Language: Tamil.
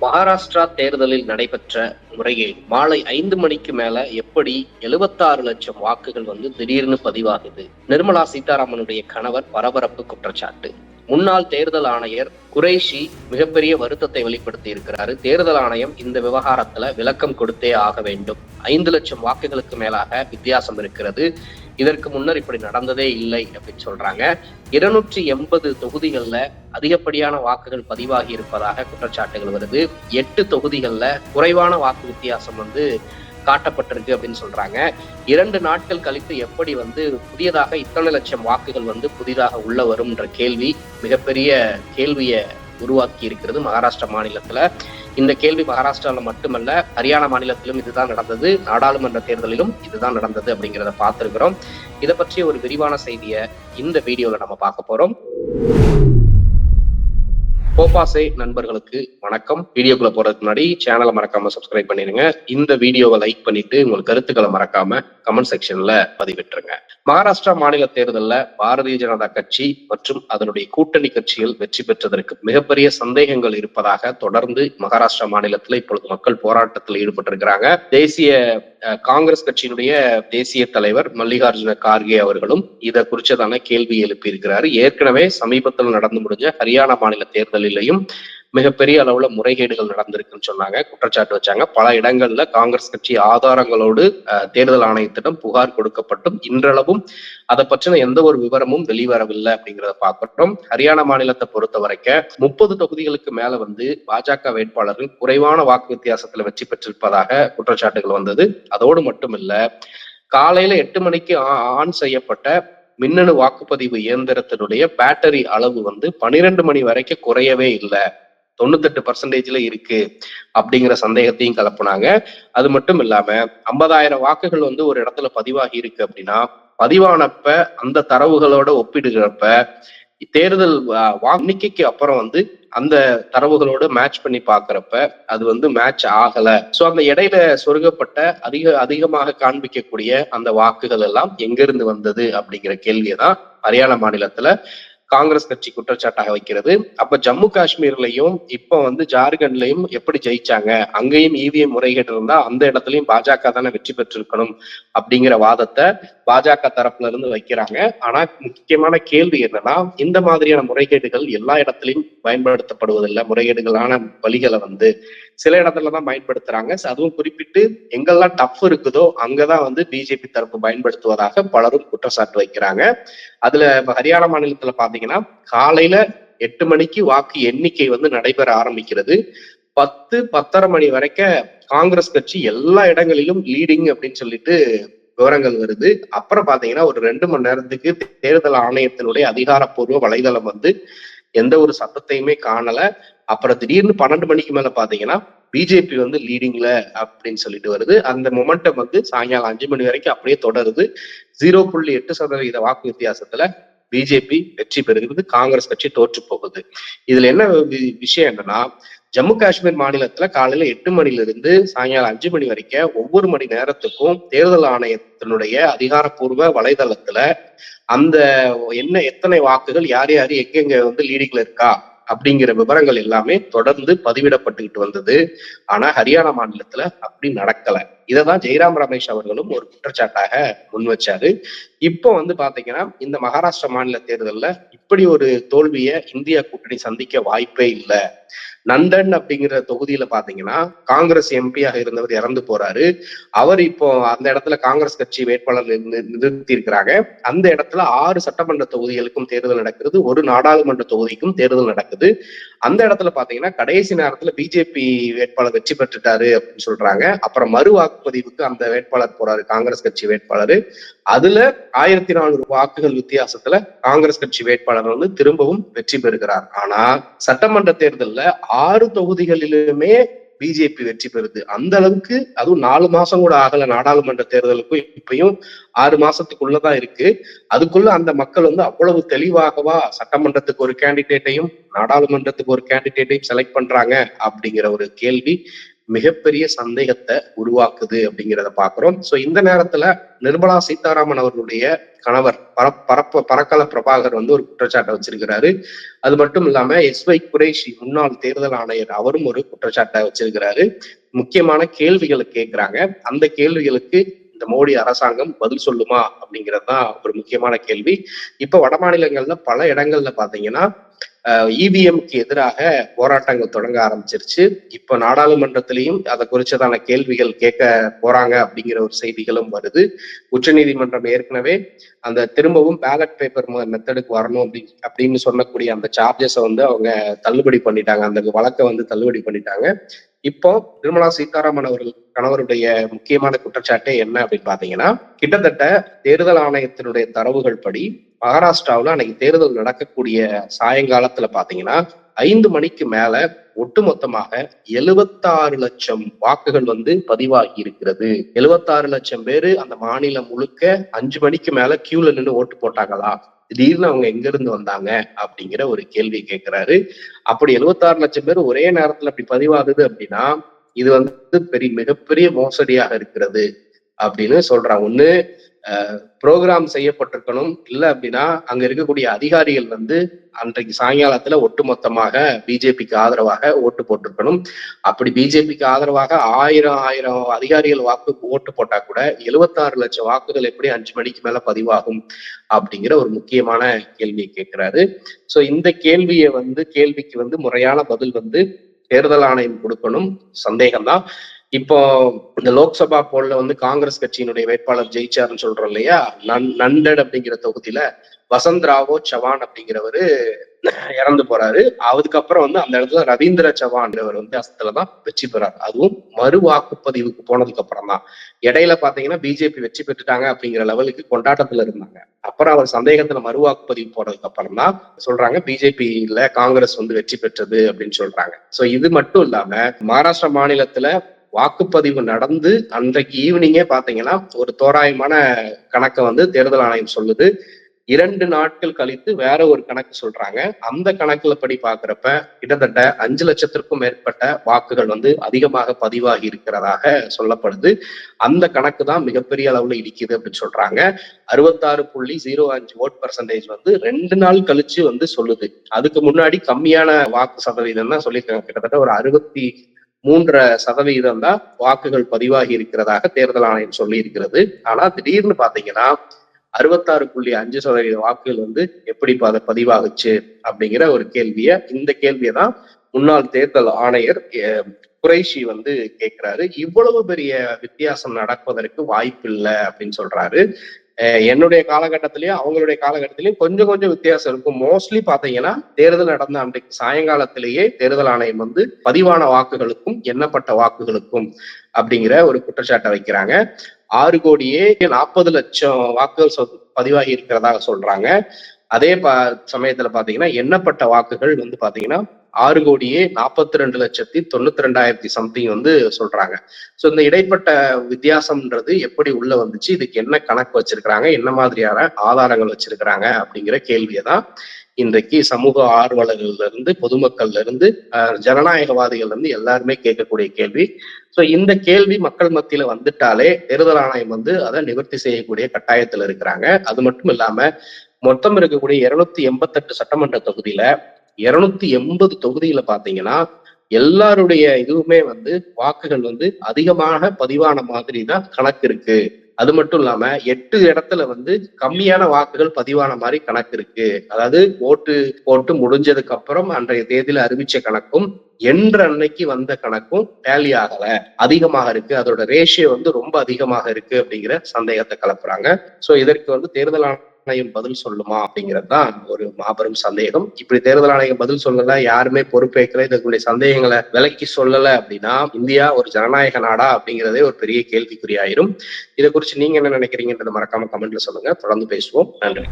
மகாராஷ்டிரா தேர்தலில் நடைபெற்ற முறையில் மாலை ஐந்து மணிக்கு மேல எப்படி எழுபத்தாறு லட்சம் வாக்குகள் வந்து திடீர்னு பதிவாகுது? நிர்மலா சீதாராமனுடைய கணவர் பரபரப்பு குற்றச்சாட்டு. முன்னாள் தேர்தல் ஆணையர் குறைஷி மிகப்பெரிய வருத்தத்தை வெளிப்படுத்தி இருக்கிறாரு. தேர்தல் ஆணையம் இந்த விவகாரத்துல விளக்கம் கொடுத்தே ஆக வேண்டும். ஐந்து லட்சம் வாக்குகளுக்கு மேலாக வித்தியாசம் இருக்கிறது. இதற்கு முன்னர் இப்படி நடந்ததே இல்லை அப்படின்னு சொல்றாங்க. இருநூற்றி எண்பது தொகுதிகளில் அதிகப்படியான வாக்குகள் பதிவாகி இருப்பதாக குற்றச்சாட்டுகள் வருது. எட்டு தொகுதிகளில் குறைவான வாக்கு வித்தியாசம் வந்து காட்டப்பட்டிருக்கு அப்படின்னு சொல்றாங்க. இரண்டு நாட்கள் கழித்து எப்படி வந்து புதியதாக இத்தனை லட்சம் வாக்குகள் வந்து புதிதாக உள்ள வரும்ன்ற கேள்வி மிகப்பெரிய கேள்வியை உருவாக்கி இருக்கிறது மகாராஷ்டிரா மாநிலத்துல. இந்த கேள்வி மகாராஷ்டிரால மட்டுமல்ல ஹரியானா மாநிலத்திலும் இதுதான் நடந்தது. நாடாளுமன்ற தேர்தலிலும் இதுதான் நடந்தது அப்படிங்கிறத பார்த்திருக்கிறோம். இதை பற்றி ஒரு விரிவான செய்தியை இந்த வீடியோல நம்ம பார்க்க போறோம். கோபாசே நண்பர்களுக்கு வணக்கம். வீடியோக்குள்ள போறதுக்கு முன்னாடி சேனலை மறக்காம சப்ஸ்கிரைப் பண்ணிருங்க. இந்த வீடியோவை லைக் பண்ணிட்டு உங்கள் கருத்துக்களை மறக்காம கமெண்ட் செக்ஷன்ல பதிவிட்டுருங்க. மகாராஷ்டிரா மாநில தேர்தலில் பாரதிய ஜனதா கட்சி மற்றும் அதனுடைய கூட்டணி கட்சிகள் வெற்றி பெற்றதற்கு மிகப்பெரிய சந்தேகங்கள் இருப்பதாக தொடர்ந்து மகாராஷ்டிரா மாநிலத்தில் இப்பொழுது மக்கள் போராட்டத்தில் ஈடுபட்டிருக்கிறாங்க. தேசிய காங்கிரஸ் கட்சியினுடைய தேசிய தலைவர் மல்லிகார்ஜுன கார்கே அவர்களும் இதை குறிச்சதான கேள்வி எழுப்பியிருக்கிறாரு. ஏற்கனவே சமீபத்தில் நடந்து முடிஞ்ச ஹரியானா மாநில தேர்தலில் தேர்தலிலையும் மிகப்பெரிய அளவுல முறைகேடுகள் நடந்திருக்குன்னு சொன்னாங்க குற்றச்சாட்டு வச்சாங்க. பல இடங்கள்ல காங்கிரஸ் கட்சி ஆதாரங்களோடு தேர்தல் ஆணையத்திடம் புகார் கொடுக்கப்பட்டும் இன்றளவும் அதை பற்றின எந்த ஒரு விவரமும் வெளிவரவில்லை அப்படிங்கிறத பார்க்கிறோம். ஹரியானா மாநிலத்தை பொறுத்த வரைக்கும் முப்பது தொகுதிகளுக்கு மேல வந்து பாஜக வேட்பாளர்கள் குறைவான வாக்கு வித்தியாசத்துல வெற்றி பெற்றிருப்பதாக குற்றச்சாட்டுகள் வந்தது. அதோடு மட்டுமில்ல காலையில எட்டு மணிக்கு ஆ- ஆன் செய்யப்பட்ட மின்னணு வாக்குப்பதிவு இயந்திரத்தினுடைய பேட்டரி அளவு வந்து பனிரெண்டு மணி வரைக்கும் குறையவே இல்லை. தொண்ணூத்தெட்டு பர்சன்டேஜ்ல இருக்கு அப்படிங்கிற சந்தேகத்தையும் கிளப்புனாங்க. அது மட்டும் இல்லாம ஐம்பதாயிரம் வாக்குகள் வந்து ஒரு இடத்துல பதிவாகி இருக்கு அப்படின்னா பதிவானப்ப அந்த தரவுகளோட ஒப்பிடுகிறப்ப தேர்தல் வா- எண்ணிக்கைக்கு அப்புறம் வந்து அந்த தரவுகளோட மேட்ச் பண்ணி பாக்குறப்ப அது வந்து மேட்ச் ஆகல. சோ அந்த இடையில சொருகப்பட்ட அதிக அதிகமாக காண்பிக்கக்கூடிய அந்த வாக்குகள் எல்லாம் எங்கிருந்து வந்தது அப்படிங்கிற கேள்வியை தான் ஹரியானா மாநிலத்துல காங்கிரஸ் கட்சி குற்றச்சாட்டாக வைக்கிறது. அப்ப ஜம்மு காஷ்மீர்லயும் இப்ப வந்து ஜார்க்கண்ட்லயும் எப்படி ஜெயிச்சாங்க? அங்கேயும் இவிஎம் முறைகேடு இருந்தா அந்த இடத்துலயும் பாஜக தானே வெற்றி பெற்றிருக்கணும் அப்படிங்கிற வாதத்தை பாஜக தரப்புல இருந்து வைக்கிறாங்க. ஆனா முக்கியமான கேள்வி என்னன்னா இந்த மாதிரியான முறைகேடுகள் எல்லா இடத்துலையும் பயன்படுத்தப்படுவதில்லை. முறைகேடுகளான வழிகளை வந்து சில இடத்துல தான் பயன்படுத்துறாங்க. அதுவும் குறிப்பிட்டு எங்கெல்லாம் டஃப் இருக்குதோ அங்கதான் வந்து பிஜேபி தரப்பு பயன்படுத்துவதாக பலரும் குற்றச்சாட்டு வைக்கிறாங்க. அதுல ஹரியானா மாநிலத்துல பாத்தீங்கன்னா காலையில எட்டு மணிக்கு வாக்கு எண்ணிக்கை வந்து நடைபெற ஆரம்பிக்கிறது. பத்து பத்தரை மணி வரைக்கும் காங்கிரஸ் கட்சி எல்லா இடங்களிலும் லீடிங் அப்படின்னு சொல்லிட்டு விவரங்கள் வருது. அப்புறம் பாத்தீங்கன்னா ஒரு ரெண்டு மணி நேரத்துக்கு தேர்தல் ஆணையத்தினுடைய அதிகாரப்பூர்வ வலைதளம் வந்து எந்த ஒரு சத்தத்தையுமே காணல. அப்புறம் திடீர்னு பன்னெண்டு மணிக்கு மேல பாத்தீங்கன்னா பிஜேபி வந்து லீடிங்ல அப்படின்னு சொல்லிட்டு வருது. அந்த மொமெண்டம் வந்து சாயங்காலம் அஞ்சு மணி வரைக்கும் அப்படியே தொடருது. ஜீரோ புள்ளி எட்டு சதவீத வாக்கு வித்தியாசத்துல பிஜேபி வெற்றி பெறுகிறது. காங்கிரஸ் கட்சி தோற்று போகுது. இதுல என்ன வி- விஷயம் என்னன்னா ஜம்மு காஷ்மீர் மாநிலத்துல காலையில எட்டு மணில இருந்து சாயங்காலம் அஞ்சு மணி வரைக்கும் ஒவ்வொரு மணி நேரத்துக்கும் தேர்தல் ஆணையத்தினுடைய அதிகாரப்பூர்வ வலைதளத்துல அந்த என்ன எத்தனை வாக்குகள் யார் யார் எங்கெங்க வந்து லீடிங்ல இருக்கா அப்படிங்கிற விவரங்கள் எல்லாமே தொடர்ந்து பதிவிடப்பட்டுக்கிட்டு வந்தது. ஆனா ஹரியானா மாநிலத்துல அப்படி நடக்கலை. இதை தான் ஜெய்ராம் ரமேஷ் அவர்களும் ஒரு குற்றச்சாட்டாக முன் வச்சாரு இப்போ வந்து பாத்தீங்கன்னா இந்த மகாராஷ்டிரா மாநில தேர்தலில் இப்படி ஒரு தோல்வியை இந்தியா கூட்டணி சந்திக்க வாய்ப்பே இல்லை. நந்தன் அப்படிங்கிற தொகுதியில பாத்தீங்கன்னா காங்கிரஸ் எம்பியாக இருந்தவர் இறந்து போறாரு. அவர் இப்போ அந்த இடத்துல காங்கிரஸ் கட்சி வேட்பாளர் நிறுத்தி இருக்கிறாங்க அந்த இடத்துல ஆறு சட்டமன்ற தொகுதிகளுக்கும் தேர்தல் நடக்கிறது. ஒரு நாடாளுமன்ற தொகுதிக்கும் தேர்தல் நடக்குது. அந்த இடத்துல பாத்தீங்கன்னா கடைசி நேரத்துல பிஜேபி வேட்பாளர் வெற்றி பெற்றுட்டாரு அப்படின்னு சொல்றாங்க. அப்புறம் மறு வாக்குப்பதிவுக்கு அந்த வேட்பாளர் போறாரு காங்கிரஸ் கட்சி வேட்பாளர். அதுல ஆயிரத்தி நானூறு வாக்குகள் வித்தியாசத்துல காங்கிரஸ் கட்சி வேட்பாளர் வந்து திரும்பவும் வெற்றி பெறுகிறார். ஆனா சட்டமன்ற தேர்தல்ல ஆறு தொகுதிகளிலுமே பிஜேபி வெற்றி பெறுது. அந்த அளவுக்கு அதுவும் நாலு மாசம் கூட ஆகல நாடாளுமன்ற தேர்தலுக்கும் இப்பயும் ஆறு மாசத்துக்குள்ளதான் இருக்கு. அதுக்குள்ள அந்த மக்கள் வந்து அவ்வளவு தெளிவாகவா சட்டமன்றத்துக்கு ஒரு கேண்டிடேட்டையும் நாடாளுமன்றத்துக்கு ஒரு கேண்டிடேட்டையும் செலக்ட் பண்றாங்க அப்படிங்கிற ஒரு கேள்வி மிகப்பெரிய சந்தேகத்தை உருவாக்குது அப்படிங்கிறத பாக்குறோம் சோ இந்த நேரத்துல நிர்மலா சீதாராமன் அவர்களுடைய கணவர் பர பரப்ப பரக்கல பிரபாகர் வந்து ஒரு குற்றச்சாட்டை வச்சிருக்கிறாரு. அது மட்டும் இல்லாம எஸ் வை குரேஷி முன்னாள் தேர்தல் ஆணையர் அவரும் ஒரு குற்றச்சாட்டை வச்சிருக்கிறாரு. முக்கியமான கேள்விகளை கேட்கிறாங்க. அந்த கேள்விகளுக்கு இந்த மோடி அரசாங்கம் பதில் சொல்லுமா அப்படிங்கிறது தான் ஒரு முக்கியமான கேள்வி. இப்ப வட மாநிலங்கள்ல பல இடங்கள்ல பாத்தீங்கன்னா இவிஎம்க்கு எதிராக போராட்டங்கள் தொடங்க ஆரம்பிச்சிருச்சு. இப்ப நாடாளுமன்றத்திலையும் அதை குறிச்சதான கேள்விகள் கேட்க போறாங்க அப்படிங்கிற ஒரு செய்திகளும் வருது. உச்சநீதிமன்றம் ஏற்கனவே அந்த திரும்பவும் பேலட் பேப்பர் மெத்தடுக்கு வரணும் அப்படி அப்படின்னு சொல்லக்கூடிய அந்த சார்ஜஸை வந்து அவங்க தள்ளுபடி பண்ணிட்டாங்க. அந்த வழக்கை வந்து தள்ளுபடி பண்ணிட்டாங்க. இப்போ நிர்மலா சீதாராமன் அவர்கள் கணவருடைய முக்கியமான குற்றச்சாட்டே என்ன அப்படின்னு பாத்தீங்கன்னா கிட்டத்தட்ட தேர்தல் ஆணையத்தினுடைய தரவுகள் படி மகாராஷ்டிராவில் அன்னைக்கு தேர்தல் நடக்கக்கூடிய சாயங்காலத்துல பாத்தீங்கன்னா ஐந்து மணிக்கு மேல ஒட்டுமொத்தமாக எழுபத்தாறு லட்சம் வாக்குகள் வந்து பதிவாகி இருக்கிறது. எழுபத்தாறு லட்சம் பேரு அந்த மாநிலம் முழுக்க அஞ்சு மணிக்கு மேல கியூல நின்று ஓட்டு போட்டாங்களா? திடீர்னு அவங்க எங்க இருந்து வந்தாங்க அப்படிங்கிற ஒரு கேள்வி கேட்கிறாரு. அப்படி எழுபத்தாறு லட்சம் பேர் ஒரே நேரத்துல அப்படி பதிவாகுது அப்படின்னா இது வந்து பெரிய மிகப்பெரிய மோசடியாக இருக்கிறது. அப்படின்னு சொல்றான் ஒண்ணு ப்ரோக்ராம் செய்யப்பட்டிருக்கணும். இல்லை அப்படின்னா அங்க இருக்கக்கூடிய அதிகாரிகள் வந்து அன்றைக்கு சாயங்காலத்துல ஒட்டுமொத்தமாக பிஜேபிக்கு ஆதரவாக ஓட்டு போட்டிருக்கணும். அப்படி பிஜேபிக்கு ஆதரவாக ஆயிரம் ஆயிரம் அதிகாரிகள் வாக்கு ஓட்டு போட்டா கூட எழுபத்தாறு லட்சம் வாக்குகள் எப்படி அஞ்சு மணிக்கு மேல பதிவாகும் அப்படிங்கிற ஒரு முக்கியமான கேள்வியை கேட்கிறாரு. சோ இந்த கேள்வியை வந்து கேள்விக்கு வந்து முறையான பதில் வந்து தேர்தல் ஆணையம் கொடுக்கணும். சந்தேகம்தான். இப்போ இந்த லோக்சபா போல்ல வந்து காங்கிரஸ் கட்சியினுடைய வேட்பாளர் ஜெயிச்சாருன்னு சொல்றோம் இல்லையா? நன் நண்டட் அப்படிங்கிற தொகுதியில வசந்த் சவான் அப்படிங்கிறவரு இறந்து போறாரு. அதுக்கப்புறம் வந்து அந்த இடத்துல ரவீந்திர சவான்றவர் வந்து அசத்துலதான் வெற்றி பெறாரு. அதுவும் மறு வாக்குப்பதிவுக்கு போனதுக்கு அப்புறம் தான். இடையில பாத்தீங்கன்னா பிஜேபி வெற்றி பெற்றுட்டாங்க அப்படிங்கிற லெவலுக்கு கொண்டாட்டத்துல இருந்தாங்க. அப்புறம் அவர் சந்தேகத்துல மறு வாக்குப்பதிவு போனதுக்கு அப்புறம் தான் சொல்றாங்க பிஜேபியில காங்கிரஸ் வந்து வெற்றி பெற்றது அப்படின்னு சொல்றாங்க. சோ இது மட்டும் இல்லாம மகாராஷ்டிரா மாநிலத்துல வாக்குப்பதிவு நடந்து அன்றைக்கு ஈவினிங்கே பாத்தீங்கன்னா ஒரு தோராயமான கணக்கை வந்து தேர்தல் ஆணையம் சொல்லுது. இரண்டு நாட்கள் கழித்து வேற ஒரு கணக்கு சொல்றாங்க. அந்த கணக்குல படி பாக்குறப்ப கிட்டத்தட்ட அஞ்சு லட்சத்திற்கும் மேற்பட்ட வாக்குகள் வந்து அதிகமாக பதிவாகி இருக்கிறதாக சொல்லப்படுது. அந்த கணக்கு தான் மிகப்பெரிய அளவுல இடிக்குது அப்படின்னு சொல்றாங்க. அறுபத்தாறு புள்ளி ஜீரோ அஞ்சு ஓட் பர்சன்டேஜ் வந்து ரெண்டு நாள் கழிச்சு வந்து சொல்லுது. அதுக்கு முன்னாடி கம்மியான வாக்கு சதவீதம் தான் சொல்லியிருக்காங்க. கிட்டத்தட்ட ஒரு அறுபத்தி மூன்றரை சதவிகிதம் தான் வாக்குகள் பதிவாகி இருக்கிறதாக தேர்தல் ஆணையம் சொல்லி இருக்கிறது ஆனா திடீர்னு பாத்தீங்கன்னா அறுபத்தாறு புள்ளி அஞ்சு சதவீத வாக்குகள் வந்து எப்படி பதிவாகுச்சு அப்படிங்கிற ஒரு கேள்விய இந்த கேள்வியை தான் முன்னாள் தேர்தல் ஆணையர் குறைஷி வந்து கேட்கிறாரு இவ்வளவு பெரிய வித்தியாசம் நடப்பதற்கு வாய்ப்பு இல்லை அப்படின்னு சொல்றாரு. என்னுடைய காலகட்டத்திலயும் அவங்களுடைய காலகட்டத்திலயும் கொஞ்சம் கொஞ்சம் வித்தியாசம் இருக்கும். மோஸ்ட்லி பாத்தீங்கன்னா தேர்தல் நடந்த அன்றைக்கு சாயங்காலத்திலேயே தேர்தல் ஆணையம் வந்து பதிவான வாக்குகளுக்கும் எண்ணப்பட்ட வாக்குகளுக்கும் அப்படிங்கிற ஒரு குற்றச்சாட்டை வைக்கிறாங்க. ஆறு கோடியே நாற்பது லட்சம் வாக்குகள் பதிவாகி இருக்கிறதாக சொல்றாங்க. அதே பா சமயத்துல பாத்தீங்கன்னா எண்ணப்பட்ட வாக்குகள் வந்து பாத்தீங்கன்னா ஆறு கோடியே நாற்பத்தி ரெண்டு லட்சத்தி தொண்ணூத்தி ரெண்டாயிரத்தி சம்திங் வந்து சொல்றாங்க. ஸோ இந்த இடைப்பட்ட வித்தியாசம்ன்றது எப்படி உள்ள வந்துச்சு? இதுக்கு என்ன கணக்கு வச்சிருக்கிறாங்க? என்ன மாதிரியான ஆதாரங்கள் வச்சிருக்கிறாங்க? அப்படிங்கிற கேள்வியை தான் இன்றைக்கு சமூக ஆர்வலர்கள்ல இருந்து பொதுமக்கள்ல இருந்து ஜனநாயகவாதிகள் இருந்து எல்லாருமே கேட்கக்கூடிய கேள்வி. ஸோ இந்த கேள்வி மக்கள் மத்தியில வந்துட்டாலே தேர்தல் ஆணையம் வந்து அதை நிவர்த்தி செய்யக்கூடிய கட்டாயத்துல இருக்கிறாங்க. அது மட்டும் இல்லாம மொத்தம் இருக்கக்கூடிய இருநூத்தி எண்பத்தெட்டு சட்டமன்ற தொகுதியில இருநூத்தி எண்பது தொகுதியில பாத்தீங்கன்னா எல்லாருடைய இதுவுமே வந்து வாக்குகள் வந்து அதிகமாக பதிவான மாதிரி தான் கணக்கு இருக்கு. அது மட்டும் இல்லாம எட்டு இடத்துல வந்து கம்மியான வாக்குகள் பதிவான மாதிரி கணக்கு இருக்கு. அதாவது ஓட்டு போட்டு முடிஞ்சதுக்கு அப்புறம் அன்றைய தேதியில அறிவிச்ச கணக்கும் என்ற அன்னைக்கு வந்த கணக்கும் டேலி ஆகல. அதிகமாக இருக்கு. அதோட ரேஷியோ வந்து ரொம்ப அதிகமாக இருக்கு அப்படிங்கிற சந்தேகத்தை கலப்புறாங்க சோ இதற்கு வந்து தேர்தலான ஆணையம் பதில் சொல்லுமா அப்படிங்கிறது தான் ஒரு மாபெரும் சந்தேகம். இப்படி தேர்தல் ஆணையம் பதில் சொல்லல யாருமே பொறுப்பேற்கல இதற்குடைய சந்தேகங்களை விலக்கி சொல்லல அப்படின்னா இந்தியா ஒரு ஜனநாயக நாடா அப்படிங்கிறதே ஒரு பெரிய கேள்விக்குறியாயிரும். இதை குறித்து நீங்க என்ன நினைக்கிறீங்கன்றத மறக்காம கமெண்ட்ல சொல்லுங்க. தொடர்ந்து பேசுவோம். நன்றி.